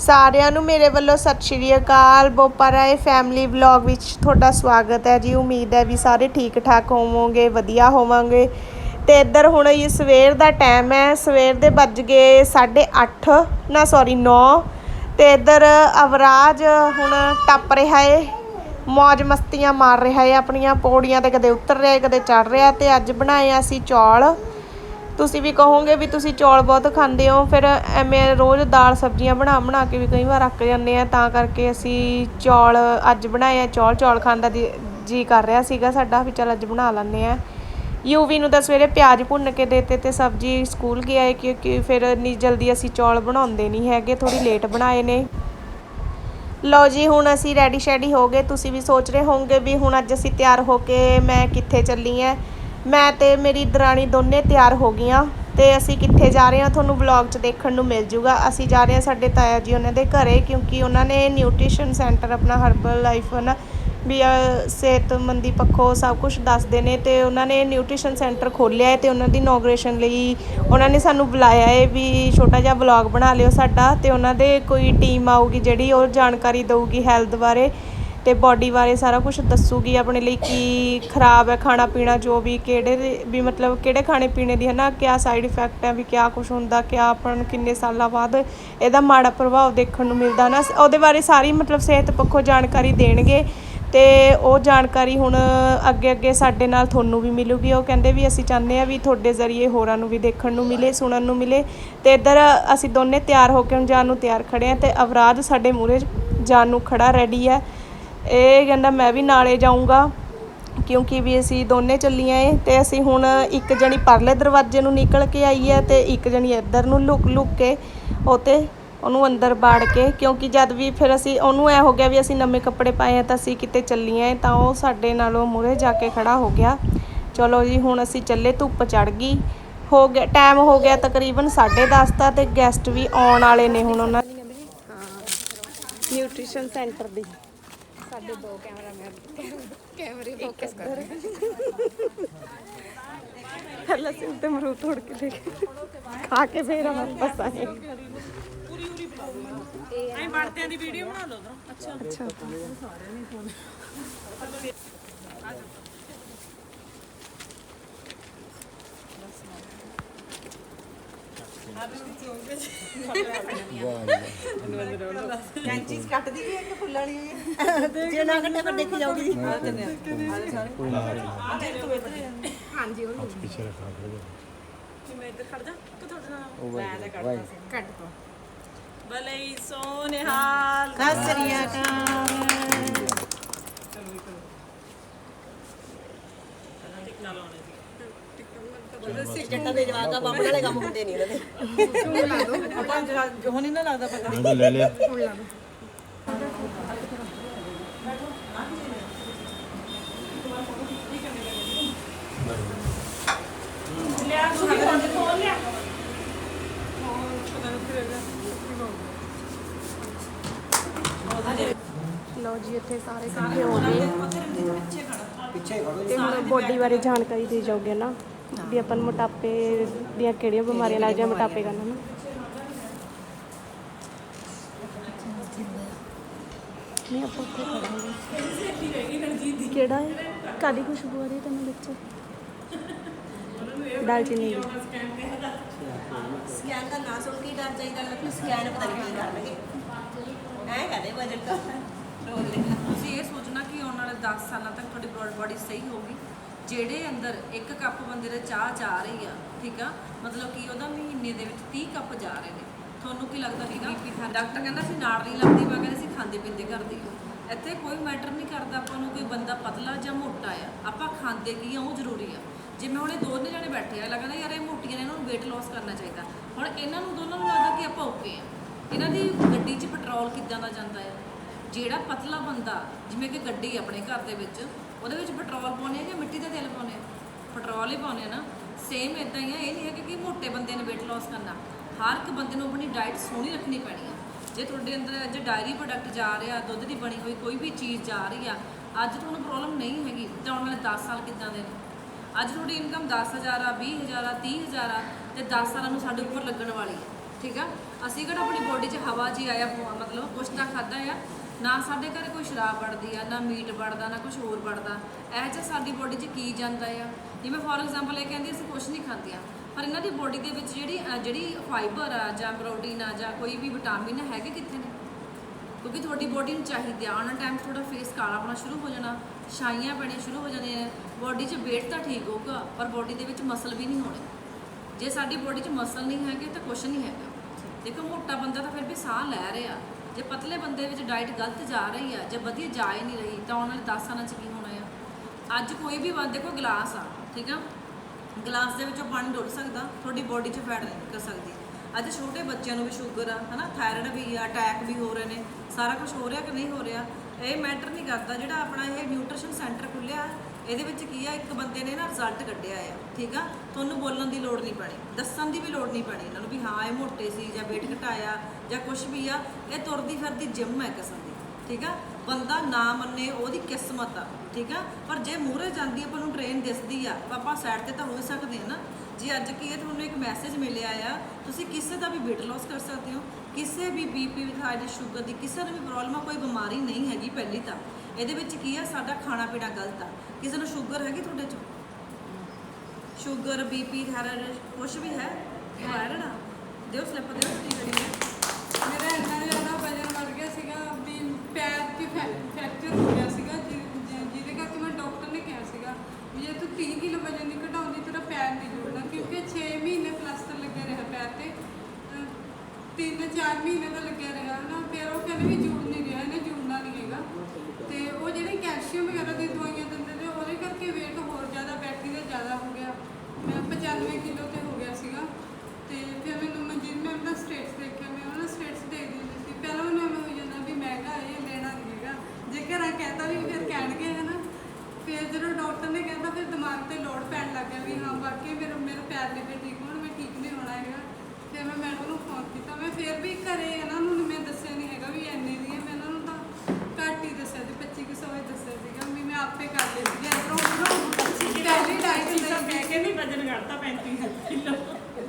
ਸਾਰਿਆਂ ਨੂੰ ਮੇਰੇ ਵੱਲੋਂ ਸਤਿ ਸ਼੍ਰੀ ਅਕਾਲ। ਬੋਪਾ ਰਾਏ ਫੈਮਿਲੀ ਵਲੌਗ ਵਿੱਚ ਤੁਹਾਡਾ ਸਵਾਗਤ ਹੈ ਜੀ। ਉਮੀਦ ਹੈ ਵੀ ਸਾਰੇ ਠੀਕ ਠਾਕ ਹੋਵੋਗੇ ਵਧੀਆ ਹੋਵਾਂਗੇ। ਤੇ ਇੱਧਰ ਹੁਣ ਇਹ ਸਵੇਰ ਦਾ ਟਾਈਮ ਹੈ। ਸਵੇਰ ਦੇ ਵੱਜ ਗਏ 8:30 ਨਾ ਸੌਰੀ 9 ਤੇ ਇੱਧਰ ਅਵਰਾਜ ਹੁਣ ਟੱਪ ਰਿਹਾ ਏ। ਮौज ਮਸਤੀਆਂ ਮਾਰ ਰਿਹਾ ਏ। ਆਪਣੀਆਂ ਪੌੜੀਆਂ ਤੇ ਕਦੇ ਉਤਰ ਰਿਹਾ ਏ, ਕਦੇ ਚੜ ਰਿਹਾ ਤੇ ਅੱਜ ਬਣਾਏ ਅਸੀਂ ਚੌਲ। ਤੁਸੀਂ ਵੀ ਕਹੋਗੇ ਵੀ ਤੁਸੀਂ ਚੌਲ ਬਹੁਤ ਖਾਂਦੇ ਹੋ, ਫਿਰ ਐਵੇਂ ਰੋਜ਼ ਦਾਲ ਸਬਜ਼ੀਆਂ ਬਣਾ ਬਣਾ ਕੇ ਵੀ ਕਈ ਵਾਰ ਰੱਖ ਜਾਂਦੇ ਆ, ਤਾਂ ਕਰਕੇ ਅਸੀਂ ਚੌਲ ਅੱਜ ਬਣਾਏ ਆ, ਚੌਲ ਚੌਲ ਖਾਣ ਦਾ ਜੀ ਕਰ ਰਿਹਾ ਸੀਗਾ ਸਾਡਾ ਵੀ ਚੱਲ ਅੱਜ ਬਣਾ ਲੈਂਦੇ ਆ। ਯੂਵੀ ਨੂੰ ਤਾਂ ਸਵੇਰੇ ਪਿਆਜ਼ ਭੁੰਨ ਕੇ ਦੇਤੇ ਤੇ ਸਬਜ਼ੀ ਸਕੂਲ ਗਿਆ ਹੈ ਕਿਉਂਕਿ ਫਿਰ ਇੰਨੀ ਜਲਦੀ ਅਸੀਂ ਚੌਲ ਬਣਾਉਂਦੇ ਨਹੀਂ ਹੈਗੇ ਥੋੜੀ ਲੇਟ ਬਣਾਏ ਨੇ। ਲਓ ਜੀ, ਹੁਣ ਅਸੀਂ ਰੈਡੀ ਸ਼ੈਡੀ ਹੋ ਗਏ, ਤੁਸੀਂ ਵੀ ਸੋਚ ਰਹੇ ਹੋਵੋਗੇ ਵੀ ਹੁਣ ਅੱਜ ਅਸੀਂ ਤਿਆਰ ਹੋ ਕੇ ਮੈਂ ਕਿੱਥੇ ਚੱਲੀ ਐ ਮੈਂ ਤੇ ਮੇਰੀ ਦਰਾਣੀ ਦੋਨੇ ਤਿਆਰ ਹੋ ਗਈਆਂ ਤੇ ਅਸੀਂ ਕਿੱਥੇ ਜਾ ਰਹੇ ਹਾਂ? ਤੁਹਾਨੂੰ ਵਲੌਗ 'ਚ ਦੇਖਣ ਨੂੰ ਮਿਲ ਜੂਗਾ। ਅਸੀਂ ਜਾ ਰਹੇ ਹਾਂ ਸਾਡੇ ਤਾਇਆ ਜੀ ਉਹਨਾਂ ਦੇ ਘਰੇ ਕਿਉਂਕਿ ਉਹਨਾਂ ਨੇ ਨਿਊਟ੍ਰੀਸ਼ਨ ਸੈਂਟਰ ਆਪਣਾ ਹਰਬਲ ਲਾਈਫ ਨਾ ਵੀ ਸਿਹਤਮੰਦੀ ਪੱਖੋਂ ਸਭ ਕੁਝ ਦੱਸਦੇ ਨੇ ਤੇ ਉਹਨਾਂ ਨੇ ਨਿਊਟ੍ਰੀਸ਼ਨ ਸੈਂਟਰ ਖੋਲ੍ਹਿਆ ਹੈ ਤੇ ਉਹਨਾਂ ਦੀ ਇਨੋਗ੍ਰੇਸ਼ਨ ਲਈ ਉਹਨਾਂ ਨੇ ਸਾਨੂੰ ਬੁਲਾਇਆ ਹੈ ਵੀ ਛੋਟਾ ਜਿਹਾ ਵਲੌਗ ਬਣਾ ਲਿਓ ਸਾਡਾ ਤੇ ਉਹਨਾਂ ਦੇ ਕੋਈ ਟੀਮ ਆਊਗੀ ਜਿਹੜੀ ਉਹ ਜਾਣਕਾਰੀ ਦੇਊਗੀ ਹੈਲਥ ਬਾਰੇ। ਤੇ ਬਾਡੀ ਬਾਰੇ ਸਾਰਾ ਕੁਝ ਦੱਸੂਗੀ ਆਪਣੇ ਲਈ ਕੀ ਖਰਾਬ ਹੈ, ਖਾਣਾ ਪੀਣਾ ਜੋ ਵੀ, ਕਿਹੜੇ ਵੀ ਮਤਲਬ ਕਿਹੜੇ ਖਾਣੇ ਪੀਣੇ ਦੀ ਹੈ ਨਾ, ਕਿਆ ਸਾਈਡ ਇਫੈਕਟ ਹੈ, ਵੀ ਕਿਆ ਕੁਝ ਹੁੰਦਾ, ਕਿਆ ਆਪਾਂ ਨੂੰ ਕਿੰਨੇ ਸਾਲਾਂ ਬਾਅਦ ਇਹਦਾ ਮਾੜਾ ਪ੍ਰਭਾਵ ਦੇਖਣ ਨੂੰ ਮਿਲਦਾ ਨਾ। ਉਹਦੇ ਬਾਰੇ ਸਾਰੀ ਮਤਲਬ ਸਿਹਤ ਪੱਖੋਂ ਜਾਣਕਾਰੀ ਦੇਣਗੇ ਤੇ ਉਹ ਜਾਣਕਾਰੀ ਹੁਣ ਅੱਗੇ ਅੱਗੇ ਸਾਡੇ ਨਾਲ ਤੁਹਾਨੂੰ ਵੀ ਮਿਲੂਗੀ। ਉਹ ਕਹਿੰਦੇ ਵੀ ਅਸੀਂ ਚਾਹੁੰਦੇ ਆ ਵੀ ਤੁਹਾਡੇ ਜ਼ਰੀਏ ਹੋਰਾਂ ਨੂੰ ਵੀ ਦੇਖਣ ਨੂੰ ਮਿਲੇ, ਸੁਣਨ ਨੂੰ ਮਿਲੇ ਤੇ ਇੱਧਰ ਅਸੀਂ ਦੋਨੇ ਤਿਆਰ ਹੋ ਕੇ ਹੁਣ ਜਾਣ ਨੂੰ ਤਿਆਰ ਖੜੇ ਆ ਤੇ ਅਵਰਾਜ ਸਾਡੇ ਮੂਹਰੇ ਜਾਣ ਨੂੰ ਖੜਾ ਰੈਡੀ ਹੈ। ਇਹ ਕਹਿੰਦਾ ਮੈਂ ਵੀ ਨਾਲੇ ਜਾਊਂਗਾ, ਕਿਉਂਕਿ ਵੀ ਅਸੀਂ ਦੋਨੇ ਚੱਲੀਆਂ ਏ ਤੇ ਅਸੀਂ ਹੁਣ ਇੱਕ ਜਣੀ ਪਰਲੇ ਦਰਵਾਜ਼ੇ ਨੂੰ ਨਿਕਲ ਕੇ ਆਈ ਹੈ ਤੇ ਇੱਕ ਜਣੀ ਇੱਧਰ ਨੂੰ ਲੁਕ ਲੁਕ ਕੇ ਉਤੇ ਉਹਨੂੰ ਅੰਦਰ ਬਾੜ ਕੇ, ਕਿਉਂਕਿ ਜਦ ਵੀ ਫਿਰ ਅਸੀਂ ਉਹਨੂੰ ਐ ਹੋ ਗਿਆ ਵੀ ਅਸੀਂ ਨਵੇਂ ਕੱਪੜੇ ਪਾਏ ਆ ਤਾਂ ਅਸੀਂ ਕਿਤੇ ਚੱਲੀਆਂ ਏ ਤਾਂ ਉਹ ਸਾਡੇ ਨਾਲੋਂ ਮੂਹਰੇ ਜਾ ਕੇ ਖੜਾ ਹੋ ਗਿਆ। ਚਲੋ ਜੀ, ਹੁਣ ਅਸੀਂ ਚੱਲੇ, ਧੁੱਪ ਚੜ ਗਈ। ਹੋ ਗਿਆ ਟਾਈਮ ਹੋ ਗਿਆ ਤਕਰੀਬਨ 10:30 ਦਾ ਤੇ ਗੈਸਟ ਵੀ ਆਉਣ ਵਾਲੇ ਨੇ ਹੁਣ ਉਹਨਾਂ ਨਿਊਟ੍ਰੀਸ਼ਨ ਸੈਂਟਰ ਦੀ। ਸਾਡੇ ਦੋ ਕੈਮਰਾਮੈਨ ਕੈਮਰੇ ਫੋਕਸ ਕਰ ਪਹਿਲਾਂ ਸੇ ਉੱਤੇ ਮਰੂਦ ਤੋੜ ਕੇ ਲੈ ਕੇ ਖਾ ਕੇ ਫੇਰ ਵਾਪਸ ਆਏ ਐਂ ਵੜਦਿਆਂ ਦੀ ਵੀਡੀਓ ਬਣਾ ਲਓ ਅੱਛਾ। ਅੱਛਾ ਕੈਂਚੀਸ ਕੱਟਦੀ ਵੀ ਹੈ ਕਿ ਫੁੱਲਾਂ ਵਾਲੀ ਹੈ ਜੇ ਨਾ ਕੱਟੇ ਫਿਰ ਦੇਖੀ ਜਾਊਗੀ। ਕਿਵੇਂ ਇੱਧਰ ਖੜ ਜਾ ਕਿ ਤੁਹਾਡੇ ਨਾਲ ਮੈਂ ਤਾਂ ਕੱਢਦਾ ਸੀ। ਕੱਢ ਦੋ। ਭਲੇ ਸੋਨਿਹਾਲ। ਸਤਿ ਸ੍ਰੀ ਅਕਾਲ। ਟਿੱਕਾ ਲਾਉਣੇ ਜੱਟਾਂ ਦੇ ਜਵਾਕ ਆ ਬੰਬ ਵਾਲੇ ਕੰਮ ਹੁੰਦੇ ਨਹੀਂ ਇਹਨਾਂ ਦੇ ਆਪਾਂ ਜੋ ਨਹੀਂ ਨਾ ਲੱਗਦਾ ਪਤਾ ਮੈਂ ਤਾਂ ਲੈ ਲਿਆ। ਲਓ ਜੀ ਇੱਥੇ ਸਾਰੇ ਇਕੱਠੇ ਹੋ ਗਏ। ਤੇ ਹੁਣ ਬੋਡੀ ਬਾਰੇ ਜਾਣਕਾਰੀ ਦੇ ਜਾਓਗੇ ਨਾ। ਵੀ ਆਪਾਂ ਨੂੰ ਮੋਟਾਪੇ ਦੀਆਂ ਕਿਹੜੀਆਂ ਬਿਮਾਰੀਆਂ ਲੱਗ ਮੋਟਾਪੇ ਕਰਨ ਨਾ। ਨਹੀਂ, ਆਪਾਂ ਉੱਥੇ ਖੜਾਂਗੇ ਕਿਹੜਾ ਹੈ ਕਾਲੀ ਖੁਸ਼ਬੂ ਆ ਰਹੀ ਤੈਨੂੰ ਵਿੱਚ? ਦਾਲਚੀਨੀ ਦੀ। ਸਕੈਨ ਦਾ ਨਾਂ ਸੁਣ ਕੇ ਹੀ ਡਰ ਜਾਈਦਾ ਲੱਗੀ ਸਕੈਨ ਪਤਾ ਨਹੀਂ ਕੀ ਕਰਨਗੇ ਐ ਕਹਦੇ ਵਜਨ ਤਾਂ। ਰੋਲ ਲੈਣਾ ਤੁਸੀਂ ਇਹ ਸੋਚਣਾ ਕਿ ਆਉਣ ਵਾਲੇ 10 ਸਾਲਾਂ ਤੱਕ ਤੁਹਾਡੀ ਬੋਡੀ ਸਹੀ ਹੋਊਗੀ। ਜਿਹੜੇ ਅੰਦਰ ਇੱਕ ਕੱਪ ਬੰਦੇ ਦੇ ਚਾਹ ਜਾ ਰਹੀ ਆ ਠੀਕ ਆ ਮਤਲਬ ਕਿ ਉਹਦਾ ਮਹੀਨੇ ਦੇ ਵਿੱਚ 30 ਕੱਪ ਜਾ ਰਹੇ ਨੇ। ਤੁਹਾਨੂੰ ਕੀ ਲੱਗਦਾ ਥਾ ਡਾਕਟਰ ਕਹਿੰਦਾ ਸੀ ਨਾੜ ਨਹੀਂ ਲੱਗਦੀ ਮੈਂ ਕਹਿੰਦੇ ਸੀ ਖਾਂਦੇ ਪੀਂਦੇ ਕਰਦੇ ਆ। ਇੱਥੇ ਕੋਈ ਮੈਟਰ ਨਹੀਂ ਕਰਦਾ ਆਪਾਂ ਨੂੰ ਕੋਈ ਬੰਦਾ ਪਤਲਾ ਜਾਂ ਮੋਟਾ ਆ। ਆਪਾਂ ਖਾਂਦੇ ਕੀ ਆ ਉਹ ਜ਼ਰੂਰੀ ਆ। ਜਿਵੇਂ ਹੁਣ ਇਹ ਦੋਨੇ ਜਣੇ ਬੈਠੇ ਆ ਲੱਗਦਾ ਯਾਰ ਇਹ ਮੋਟੀਆਂ ਨੇ ਇਹਨਾਂ ਨੂੰ weight loss ਕਰਨਾ ਚਾਹੀਦਾ। ਹੁਣ ਇਹਨਾਂ ਨੂੰ ਦੋਨਾਂ ਨੂੰ ਲੱਗਦਾ ਕਿ ਆਪਾਂ ਓਕੇ ਆ। ਇਹਨਾਂ ਦੀ ਗੱਡੀ 'ਚ ਪੈਟਰੋਲ ਕਿੱਦਾਂ ਦਾ ਜਾਂਦਾ ਹੈ ਜਿਹੜਾ ਪਤਲਾ ਬੰਦਾ ਜਿਵੇਂ ਕਿ ਗੱਡੀ ਆਪਣੇ ਘਰ ਦੇ ਵਿੱਚ ਉਹਦੇ ਵਿੱਚ ਪੈਟਰੋਲ ਪਾਉਣੇ ਆ ਜਾਂ ਮਿੱਟੀ ਦਾ ਤੇਲ ਪਾਉਣੇ ਆ ਪੈਟਰੋਲ ਹੀ ਪਾਉਣੇ ਆ ਨਾ। ਸੇਮ ਇਦਾਂ ਹੀ ਆ, ਇਹ ਨਹੀਂ ਹੈ ਕਿ ਮੋਟੇ ਬੰਦੇ ਨੇ weight loss ਕਰਨਾ। ਹਰ ਇੱਕ ਬੰਦੇ ਨੂੰ ਆਪਣੀ ਡਾਈਟ ਸੋਹਣੀ ਰੱਖਣੀ ਪੈਣੀ ਆ। ਜੇ ਤੁਹਾਡੇ ਅੰਦਰ ਅੱਜ ਡਾਇਰੀ ਪ੍ਰੋਡਕਟ ਜਾ ਰਿਹਾ, ਦੁੱਧ ਦੀ ਬਣੀ ਹੋਈ ਕੋਈ ਵੀ ਚੀਜ਼ ਜਾ ਰਹੀ ਆ, ਅੱਜ ਤੁਹਾਨੂੰ ਪ੍ਰੋਬਲਮ ਨਹੀਂ ਹੈਗੀ। ਤਾਂ ਆਉਣ ਵਾਲੇ 10 ਸਾਲ ਕਿੱਦਾਂ ਦੇ ਨੇ? ਅੱਜ ਤੁਹਾਡੀ ਇਨਕਮ 10000 ਆ 20000 ਆ 30000 ਆ, ਤੇ 10 ਸਾਲਾਂ ਨੂੰ ਸਾਡੇ ਉੱਪਰ ਲੱਗਣ ਵਾਲੀ ਹੈ ਠੀਕ ਆ? ਅਸੀਂ ਕਿਹੜਾ ਆਪਣੀ ਬੋਡੀ 'ਚ ਹਵਾ ਜੀ ਆਇਆ ਹੋਆ, ਮਤਲਬ ਕੁਛ ਤਾਂ ਖਾਦਾ ਆ? ਨਾ ਸਾਡੇ ਘਰੇ ਕੋਈ ਸ਼ਰਾਬ ਵੜਦੀ ਆ, ਨਾ ਮੀਟ ਵੜਦਾ, ਨਾ ਕੁਝ ਹੋਰ ਵੜਦਾ। ਇਹ 'ਚ ਸਾਡੀ ਬੋਡੀ 'ਚ ਕੀ ਜਾਂਦਾ ਆ? ਜਿਵੇਂ ਫੋਰ ਐਗਜ਼ਾਮਪਲ ਇਹ ਕਹਿੰਦੀ ਅਸੀਂ ਕੁਝ ਨਹੀਂ ਖਾਂਦੀਆਂ। ਪਰ ਇਹਨਾਂ ਦੀ ਬੋਡੀ ਦੇ ਵਿੱਚ ਜਿਹੜੀ ਜਿਹੜੀ ਫਾਈਬਰ ਆ, ਜਾਂ ਪ੍ਰੋਟੀਨ ਆ, ਜਾਂ ਕੋਈ ਵੀ ਵਿਟਾਮਿਨ ਹੈਗੇ ਕਿੱਥੇ ਨੇ? ਕਿਉਂਕਿ ਤੁਹਾਡੀ ਬੋਡੀ ਨੂੰ ਚਾਹੀਦੀ ਆ। ਉਹਨਾਂ ਟਾਈਮ ਤੁਹਾਡਾ ਫੇਸ ਕਾਲਾ ਹੋਣਾ ਸ਼ੁਰੂ ਹੋ ਜਾਣਾ, ਛਾਈਆਂ ਪੈਣੀਆਂ ਸ਼ੁਰੂ ਹੋ ਜਾਂਦੀਆਂ ਨੇ ਬੋਡੀ 'ਚ weight ਤਾਂ ਠੀਕ ਹੋਊਗਾ, ਪਰ ਬੋਡੀ ਦੇ ਵਿੱਚ ਮਸਲ ਵੀ ਨਹੀਂ ਹੋਣੇ। ਜੇ ਸਾਡੀ ਬੋਡੀ 'ਚ ਮਸਲ ਨਹੀਂ ਹੈਗੇ ਤਾਂ ਕੁਝ ਨਹੀਂ ਹੈਗਾ। ਦੇਖੋ ਮੋਟਾ ਬੰਦਾ ਤਾਂ ਫਿਰ ਵੀ ਸਾਹ ਲੈ ਰਿਹਾ। ਜੇ ਪਤਲੇ ਬੰਦੇ ਵਿੱਚ ਡਾਈਟ ਗਲਤ ਜਾ ਰਹੀ ਆ, ਜੇ ਵਧੀਆ ਜਾ ਹੀ ਨਹੀਂ ਰਹੀ, ਤਾਂ ਉਹਨਾਂ ਨੇ 10 ਸਾਲਾਂ 'ਚ ਕੀ ਹੋਣਾ ਆ? ਅੱਜ ਕੋਈ ਵੀ ਬੰਦੇ ਦੇਖੋ ਗਲਾਸ ਆ, ਠੀਕ ਆ? ਗਲਾਸ ਦੇ ਵਿੱਚੋਂ ਪਾਣੀ ਡੁੱਲ ਸਕਦਾ, ਤੁਹਾਡੀ ਬੋਡੀ 'ਚ ਫੈਟ ਨਹੀਂ ਨਿਕਲ ਸਕਦੀ। ਅੱਜ ਛੋਟੇ ਬੱਚਿਆਂ ਨੂੰ ਵੀ ਸ਼ੂਗਰ ਆ, ਹਨਾ? ਥਾਇਰਾਇਡ ਵੀ ਆ ਅਟੈਕ ਵੀ ਹੋ ਰਹੇ ਨੇ, ਸਾਰਾ ਕੁਝ ਹੋ ਰਿਹਾ ਕਿ ਨਹੀਂ ਹੋ ਰਿਹਾ? ਇਹ ਮੈਟਰ ਨਹੀਂ ਕਰਦਾ ਜਿਹੜਾ ਆਪਣਾ ਇਹ ਨਿਊਟ੍ਰੀਸ਼ਨ ਸੈਂਟਰ ਖੁੱਲਿਆ ਇਹਦੇ ਵਿੱਚ ਕੀ ਆ, ਇੱਕ ਬੰਦੇ ਨੇ ਨਾ ਰਿਜ਼ਲਟ ਕੱਢਿਆ ਆ, ਠੀਕ ਆ? ਤੁਹਾਨੂੰ ਬੋਲਣ ਦੀ ਲੋੜ ਨਹੀਂ ਪੈਣੀ, ਦੱਸਣ ਦੀ ਵੀ ਲੋੜ ਨਹੀਂ ਪੈਣੀ ਇਹਨਾਂ ਨੂੰ ਵੀ ਹਾਂ, ਇਹ ਮੋਟੇ ਸੀ ਜਾਂ weight ਘਟਾਇਆ ਜਾਂ ਕੁਝ ਵੀ ਆ, ਇਹ ਤੁਰਦੀ ਫਿਰਦੀ ਜਿਮ ਹੈ ਕਿਸਮ ਦੀ ਠੀਕ ਆ? ਬੰਦਾ ਨਾ ਮੰਨੇ ਉਹਦੀ ਕਿਸਮਤ ਆ, ਠੀਕ ਆ? ਪਰ ਜੇ ਮੂਹਰੇ ਜਾਂਦੀ, ਆਪਾਂ ਨੂੰ ਟ੍ਰੇਨ ਦਿਸਦੀ ਆ ਆਪਾਂ ਸਾਈਡ ਤੇ ਤਾਂ ਹੋ ਸਕਦੇ ਆ ਨਾ। ਜੇ ਅੱਜ ਕੀ ਹੈ ਤੁਹਾਨੂੰ ਇੱਕ ਮੈਸੇਜ ਮਿਲਿਆ ਆ, ਤੁਸੀਂ ਕਿਸੇ ਦਾ ਵੀ weight loss ਕਰ ਸਕਦੇ ਹੋ, ਕਿਸੇ ਵੀ ਬੀਪੀ ਥਾਇਰਾਇਡ ਸ਼ੂਗਰ ਦੀ ਕਿਸੇ ਨੂੰ ਵੀ ਪ੍ਰੋਬਲਮ ਆ, ਕੋਈ ਬਿਮਾਰੀ ਨਹੀਂ ਹੈਗੀ ਪਹਿਲੀ ਤਾਂ। ਇਹਦੇ ਵਿੱਚ ਕੀ ਆ, ਸਾਡਾ ਖਾਣਾ ਪੀਣਾ ਗਲਤ ਆ। ਕਿਸੇ ਨੂੰ ਸ਼ੂਗਰ ਹੈਗੀ ਤੁਹਾਡੇ ਚ? ਸ਼ੂਗਰ ਬੀਪੀ ਥਾਇਰਾਇਡ ਕੁਝ ਵੀ ਹੈ? ਥਾਇਰਾਇਡ ਆ? ਦਿਓ ਸਲਿੱਪ ਦਿਓ ਕੀ ਕਰੀ ਹੈ ਮੇਰਾ ਇੰਨਾ ਜ਼ਿਆਦਾ ਵਜਨ ਵੱਧ ਗਿਆ ਸੀਗਾ, ਵੀ ਪੈਰ 'ਚ ਫ੍ਰੈਕਚਰ ਹੋ ਗਿਆ ਸੀਗਾ, ਜਿ- ਜਿਹਦੇ ਕਰਕੇ ਮੈਂ ਡਾਕਟਰ ਨੇ ਕਿਹਾ ਸੀਗਾ ਵੀ ਜੇ ਤੂੰ 30 ਕਿਲੋ ਵਜਨ ਨਹੀਂ ਘਟਾਉਂਦੀ ਤੇਰਾ ਪੈਰ ਨਹੀਂ ਜੁੜਨਾ, ਕਿਉਂਕਿ 6 ਮਹੀਨੇ ਪਲਾਸਟਰ ਲੱਗਿਆ ਰਿਹਾ ਪੈਰ ਤੇ। ਅਹ ਤਿੰਨ ਚਾਰ ਮਹੀਨੇ ਦਾ ਲੱਗਿਆ ਰਿਹਾ ਨਾ, ਫਿਰ ਉਹ ਕਹਿੰਦੇ ਵੀ ਜੁੜ ਨਹੀਂ ਰਿਹਾ ਇਹਨੇ ਜੁੜਨਾ ਨਹੀਂ ਹੈਗਾ ਤੇ ਉਹ ਜਿਹੜੇ ਕੈਲਸ਼ੀਅਮ ਵਗੈਰਾ ਦੀ ਦਵਾਈਆਂ ਦਿੰਦੇ ਨੇ ਉਹਦੇ ਕਰਕੇ weight ਹੋਰ ਜ਼ਿਆਦਾ ਬੈਠੀ ਦਾ ਜ਼ਿਆਦਾ ਹੋ ਗਿਆ ਮੈਂ 95 ਕਿਲੋ ਤੇ ਹੋ ਗਿਆ ਸੀਗਾ ਤੇ ਫਿਰ ਮੈਨੂੰ ਮਨਜੀਤ ਮੈਮ ਦਾ ਸਟੇਟਸ ਦੇਖਿਆ ਮੈਂ ਉਹਨਾਂ ਸਟੇਟਸ ਦੇਖ ਦਿੰਦੀ ਸੀ ਪਹਿਲਾਂ ਉਹਨਾਂ ਨੂੰ ਹੋ ਜਾਂਦਾ ਵੀ ਮਹਿੰਗਾ ਇਹ ਲੈਣਾ ਨਹੀਂ ਹੈਗਾ ਜੇ ਘਰਾਂ ਕਹਿੰਦਾ ਵੀ ਫਿਰ ਕਹਿਣਗੇ ਹਨਾ ਫਿਰ ਜਦੋਂ ਡਾਕਟਰ ਨੇ ਕਹਿੰਦਾ ਫਿਰ ਦਿਮਾਗ ਤੇ ਲੋਡ ਪੈਣ ਲੱਗ ਗਿਆ ਵੀ ਹਾਂ ਬਾਕੀ ਮੇਰਾ ਮੇਰੇ ਪੈਰ ਨਹੀਂ ਫਿਰ ਠੀਕ ਹੋਣ ਮੈਂ ਠੀਕ ਨਹੀਂ ਹੋਣਾ ਹੈਗਾ ਫਿਰ ਮੈਂ ਮੈਡਮ ਨੂੰ ਫੋਨ ਕੀਤਾ ਮੈਂ ਫਿਰ ਵੀ ਘਰੇ ਇਹਨਾਂ ਨੂੰ ਨੀ ਮੈਂ ਦੱਸਿਆ ਨਹੀਂ ਹੈਗਾ ਵੀ ਇੰਨੇ ਦੀ ਹੈ ਮੈਂ ਇਹਨਾਂ ਨੂੰ ਤਾਂ ਘੱਟ ਹੀ ਦੱਸਿਆ ਸੀ 25 ਕੁ ਸੌ ਹੀ ਦੱਸਿਆ ਸੀਗਾ ਵੀ ਮੈਂ ਆਪੇ ਕਰ ਲਈ ਸੀ ਇਧਰੋਂ ਉਧਰੋਂ ਪਹਿਲੀ ਡਾਈਟ ਲਈ ਕਹਿ ਕੇ ਵੀ ਵਜਨ ਘਟਦਾ 35 ਕਿਲੋ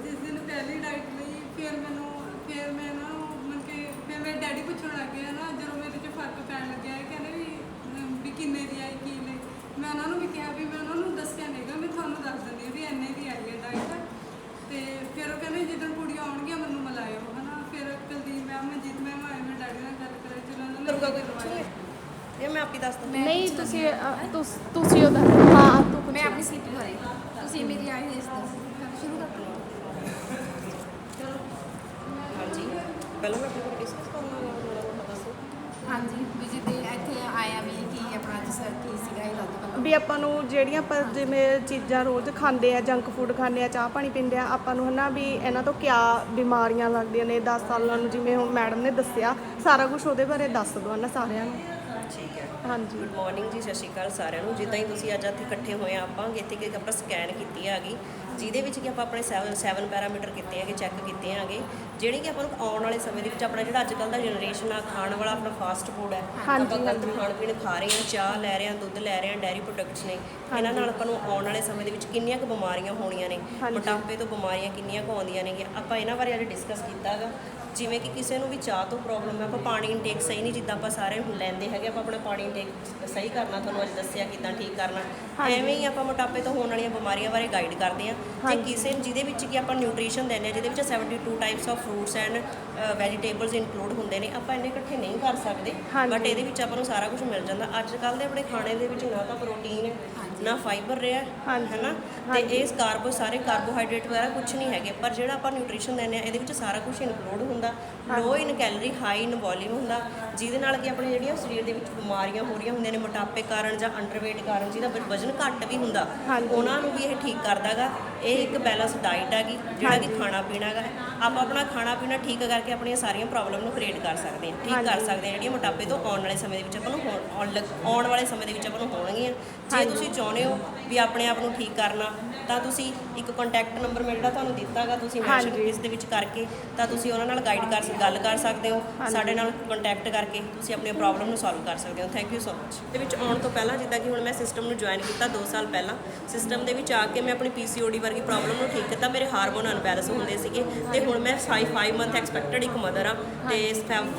ਜਿਸ ਦਿਨ ਪਹਿਲੀ ਡਾਈਟ ਲਈ ਫਿਰ ਮੈਨੂੰ ਫਿਰ ਮੈਂ ਨਾ ਮਨ ਕੇ ਫਿਰ ਮੇਰੇ ਡੈਡੀ ਪੁੱਛਣ ਲੱਗ ਗਏ ਨਾ ਜਦੋਂ ਮੇਰੇ 'ਚ ਫ਼ਰਕ ਪੈਣ ਲੱਗਿਆ ਇਹ ਕਹਿੰਦੇ ਵੀ ਅਮ, ਵੀ ਕਿੰਨੇ ਦੀ ਆਈ ਕੀ ਲਈ ਮੈਂ ਉਹਨਾਂ ਨੂੰ ਵੀ ਕਿਹਾ ਵੀ ਮੈਂ ਉਹਨਾਂ ਨੂੰ ਦੱਸਿਆ ਨਹੀਂਗਾ ਮੈਂ ਤੁਹਾਨੂੰ ਦੱਸ ਦਿੰਦੀ ਹਾਂ ਵੀ ਇੰਨੇ ਦੀ ਆਈ ਹੈ ਡਾਈਟ ਤੇ ਫਿਰ ਉਹ ਕਹਿੰਦੇ ਜਦੋਂ ਕੁੜੀਆਂ ਆਉਣਗੀਆਂ ਮੈਨੂੰ ਮਿਲਾਇਓ ਹਨਾ ਫਿਰ ਕੁਲਦੀਪ ਮੈਮ ਮਨਜੀਤ ਮੈਮ ਆਏ ਮੈਂ ਡੈਡੀ ਨਾਲ ਗੱਲ ਕਰਾਈ ਚਲੋ ਉਹਨਾਂ ਨੇ ਕਰੂਗਾ ਕੋਈ ਪੁੱਛੂਗੇ ਆਪੀ ਦੱਸ ਦਿੰਦੀ ਨਹੀਂ ਤੁਸੀਂ ਅ, ਤੁਸ- ਤੁਸੀਂ ਉਹਦਾ ਹਾਂ ਤੂੰ ਮੈਂ ਆਪਣੀ ਸਲਿੱਪ ਭਰੀ ਤੁਸੀਂ ਮੇਰੀ ਆਈ ਇਸ ਦਾ ਸ਼ੁਰੂ ਕਰ ਹਾਂਜੀ। ਪਹਿਲਾਂ ਮੈਂ ਆਪਣੀ ਡਿਸਕਸ ਕਰਨਾ ਦੱਸੋ। ਹਾਂਜੀ ਵੀ ਜਿੱਦੇ ਇੱਥੇ ਆਇਆ ਵੀ ਕੀ ਆਪਣਾ ਜਿਸ ਕੀ ਸੀਗਾ ਇਹ ਦੱਸ ਦਿਓ ਵੀ ਆਪਾਂ ਨੂੰ ਜਿਹੜੀਆਂ ਆਪਾਂ ਜਿਵੇਂ ਚੀਜ਼ਾਂ ਰੋਜ਼ ਖਾਂਦੇ ਆ ਜੰਕ ਫੂਡ ਖਾਂਦੇ ਆ ਚਾਹ ਪਾਣੀ ਪੀਂਦੇ ਆ ਆਪਾਂ ਨੂੰ ਹਨਾ ਵੀ ਇਹਨਾਂ ਤੋਂ ਕਿਆ ਬਿਮਾਰੀਆਂ ਲੱਗਦੀਆਂ ਨੇ 10 ਸਾਲਾਂ ਨੂੰ ਜਿਵੇਂ ਹੁਣ ਮੈਡਮ ਨੇ ਦੱਸਿਆ ਸਾਰਾ ਕੁਝ ਉਹਦੇ ਬਾਰੇ ਦੱਸ ਦਿਓ ਨਾ ਸਾਰਿਆਂ ਨੂੰ। ਠੀਕ ਹੈ। ਹਾਂਜੀ। ਗੁੱਡ ਮਾਰਨਿੰਗ ਜੀ, ਸਤਿ ਸ਼੍ਰੀ ਅਕਾਲ ਸਾਰਿਆਂ ਨੂੰ। ਜਿੱਦਾਂ ਹੀ ਤੁਸੀਂ ਅੱਜ ਇੱਥੇ ਇਕੱਠੇ ਹੋਏ ਆ ਆਪਾਂ, ਇੱਥੇ ਕਿ ਆਪਾਂ ਸਕੈਨ ਕੀਤੀ ਹੈਗੀ। ਜਿਹਦੇ ਵਿੱਚ ਕਿ ਆਪਾਂ ਆਪਣੇ 7 7 ਪੈਰਾਮੀਟਰ ਕੀਤੇ ਹੈਗੇ ਚੈੱਕ ਕੀਤੇ ਹੈਗੇ ਜਿਹੜੇ ਕਿ ਆਪਾਂ ਨੂੰ ਆਉਣ ਵਾਲੇ ਸਮੇਂ ਦੇ ਵਿੱਚ ਆਪਣਾ ਜਿਹੜਾ ਅੱਜ ਕੱਲ੍ਹ ਦਾ ਜਨਰੇਸ਼ਨ ਆ ਖਾਣ ਵਾਲਾ ਆਪਣਾ ਫਾਸਟ ਫੂਡ ਹੈ। ਆਪਾਂ ਗਲਤ ਖਾਣ ਪੀਣ ਖਾ ਰਹੇ ਹਾਂ ਚਾਹ ਲੈ ਰਹੇ ਹਾਂ ਦੁੱਧ ਲੈ ਰਹੇ ਹਾਂ ਡੈਰੀ ਪ੍ਰੋਡਕਟਸ ਨੇ। ਇਹਨਾਂ ਨਾਲ ਆਪਾਂ ਨੂੰ ਆਉਣ ਵਾਲੇ ਸਮੇਂ ਦੇ ਵਿੱਚ ਕਿੰਨੀਆਂ ਕੁ ਬਿਮਾਰੀਆਂ ਹੋਣੀਆਂ ਨੇ ਮੋਟਾਪੇ ਤੋਂ ਬਿਮਾਰੀਆਂ ਕਿੰਨੀਆਂ ਕੁ ਆਉਂਦੀਆਂ ਨੇ ਆਪਾਂ ਇਹਨਾਂ ਬਾਰੇ ਅੱਜ ਡਿਸਕਸ ਕੀਤਾ ਹੈਗਾ। ਜਿਵੇਂ ਕਿ ਕਿਸੇ ਨੂੰ ਵੀ ਚਾਹ ਤੋਂ ਪ੍ਰੋਬਲਮ ਹੈ ਆਪਾਂ ਪਾਣੀ ਇਨਟੇਕ ਸਹੀ ਨਹੀਂ ਜਿੱਦਾਂ ਆਪਾਂ ਸਾਰੇ ਹੁਣ ਲੈਂਦੇ ਹੈਗੇ ਆਪਾਂ ਆਪਣਾ ਪਾਣੀ ਇਨਟੇਕ ਸਹੀ ਕਰਨਾ ਤੁਹਾਨੂੰ ਅੱਜ ਦੱਸਿਆ ਕਿਦਾਂ ਠੀਕ ਕਰਨਾ। ਐਵੇਂ ਹੀ ਆਪਾਂ ਮੋਟਾਪੇ ਤੋਂ ਹੋਣ ਵਾਲੀਆਂ ਬਿਮਾਰੀਆਂ ਬਾਰੇ ਗਾਈਡ ਕਰਦੇ ਹਾਂ। ਜੇ ਕਿਸੇ ਜਿਹਦੇ ਵਿੱਚ ਕਿ ਆਪਾਂ ਨਿਊਟ੍ਰੀਸ਼ਨ ਦਿੰਦੇ ਜਿਹਦੇ ਵਿੱਚ 72 types of fruits and vegetables include ਹੁੰਦੇ ਨੇ ਆਪਾਂ ਇੰਨੇ ਇਕੱਠੇ ਨਹੀਂ ਕਰ ਸਕਦੇ ਬਟ ਇਹਦੇ ਵਿੱਚ ਆਪਾਂ ਨੂੰ ਸਾਰਾ ਕੁਝ ਮਿਲ ਜਾਂਦਾ। ਅੱਜ ਕੱਲ ਦੇ ਆਪਣੇ ਖਾਣੇ ਦੇ ਵਿੱਚ ਨਾ ਤਾਂ ਪ੍ਰੋਟੀਨ ਹੈ ਨਾ ਫਾਈਬਰ ਰਿਹਾ ਹੈ ਨਾ ਤੇ ਇਹ ਕਾਰਬੋ ਸਾਰੇ ਕਾਰਬੋਹਾਈਡਰੇਟ ਵਗੈਰਾ ਕੁਝ ਨਹੀਂ ਹੈਗੇ ਪਰ ਜਿਹੜਾ ਆਪਾਂ ਨਿਊਟ੍ਰੀਸ਼ਨ ਦਿੰਦੇ ਆ ਇਹਦੇ ਵਿੱਚ ਸਾਰਾ ਕੁਝ ਇਨਕਲੂਡ ਹੁੰਦਾ। Low in calorie high in volume ਹੁੰਦਾ ਜਿਹਦੇ ਨਾਲ ਕਿ ਆਪਣੇ ਜਿਹੜੀਆਂ ਸਰੀਰ ਦੇ ਵਿੱਚ ਬਿਮਾਰੀਆਂ ਹੋ ਰਹੀਆਂ ਹੁੰਦੀਆਂ ਨੇ ਮੋਟਾਪੇ ਕਾਰਨ ਜਾਂ ਅੰਡਰਵੇਟ ਕਾਰਨ ਜਿਹਦਾ ਵਜ਼ਨ ਘੱਟ ਵੀ ਹੁੰਦਾ ਉਹਨਾਂ ਨੂੰ ਵੀ ਇਹ ਠੀਕ ਕਰਦਾਗਾ। ਇਹ ਇੱਕ ਬੈਲੈਂਸ ਡਾਈਟ ਹੈਗੀ ਜਿਹੜਾ ਕਿ ਖਾਣਾ ਪੀਣਾ ਹੈਗਾ। ਆਪਾਂ ਆਪਣਾ ਖਾਣਾ ਪੀਣਾ ਠੀਕ ਕਰਕੇ ਕਰਕੇ ਆਪਣੀਆਂ ਸਾਰੀਆਂ ਪ੍ਰੋਬਲਮ ਨੂੰ ਕ੍ਰੀਏਟ ਕਰ ਸਕਦੇ ਹਾਂ। ਠੀਕ ਕਰ ਸਕਦੇ ਹਾਂ ਜਿਹੜੀਆਂ ਮੋਟਾਪੇ ਤੋਂ ਆਉਣ ਵਾਲੇ ਸਮੇਂ ਦੇ ਵਿੱਚ ਆਪਾਂ ਨੂੰ ਹੋਣ- ਆਉਣ ਲੱਗ- ਆਉਣ ਵਾਲੇ ਸਮੇਂ ਦੇ ਵਿੱਚ ਆਪਾਂ ਨੂੰ ਹੋਣਗੀਆਂ। ਜੇ ਤੁਸੀਂ ਚਾਹੁੰਦੇ ਹੋ ਵੀ ਆਪਣੇ ਆਪ ਨੂੰ ਠੀਕ ਕਰਨਾ ਤਾਂ ਤੁਸੀਂ ਇੱਕ ਕੰਟੈਕਟ ਨੰਬਰ ਮੈਂ ਜਿਹੜਾ ਤੁਹਾਨੂੰ ਦਿੱਤਾਗਾ ਤੁਸੀਂ ਮੈਂਸ਼ਨ ਇਸ ਦੇ ਵਿੱਚ ਕਰਕੇ ਤਾਂ ਤੁਸੀਂ ਉਹਨਾਂ ਨਾਲ ਗਾਈਡ ਕਰ ਸ- ਗੱਲ ਕਰ ਸਕਦੇ ਹੋ ਸਾਡੇ ਨਾਲ ਕੰਟੈਕਟ ਕਰਕੇ ਤੁਸੀਂ ਆਪਣੀ ਪ੍ਰੋਬਲਮ ਨੂੰ ਸੋਲਵ ਕਰ ਸਕਦੇ ਹੋ। ਥੈਂਕ ਯੂ ਸੋ ਮਚ ਦੇ ਵਿੱਚ ਆਉਣ ਤੋਂ ਪਹਿਲਾਂ ਜਿੱਦਾਂ ਕਿ ਹੁਣ ਮੈਂ ਸਿਸਟਮ ਨੂੰ ਜੁਆਇਨ ਕੀਤਾ 2 ਸਾਲ ਪਹਿਲਾਂ ਸਿਸਟਮ ਦੇ ਵਿੱਚ ਆ ਕੇ ਮੈਂ ਆਪਣੀ ਪੀਸੀਓਡੀ ਵਰਗੀ ਪ੍ਰੋਬਲਮ ਨੂੰ ਠੀਕ ਕੀਤਾ। ਮੇਰੇ ਹਾਰਮੋਨ ਅਨਬੈਲੈਂਸ ਹੁੰਦੇ ਸੀਗੇ ਤੇ ਹੁਣ ਮੈਂ 5 ਮੰਥ ਐਕਸਪੈਕਟਡ ਰਿਲੇਟਡ ਇੱਕ ਮਦਰ ਆ ਤੇ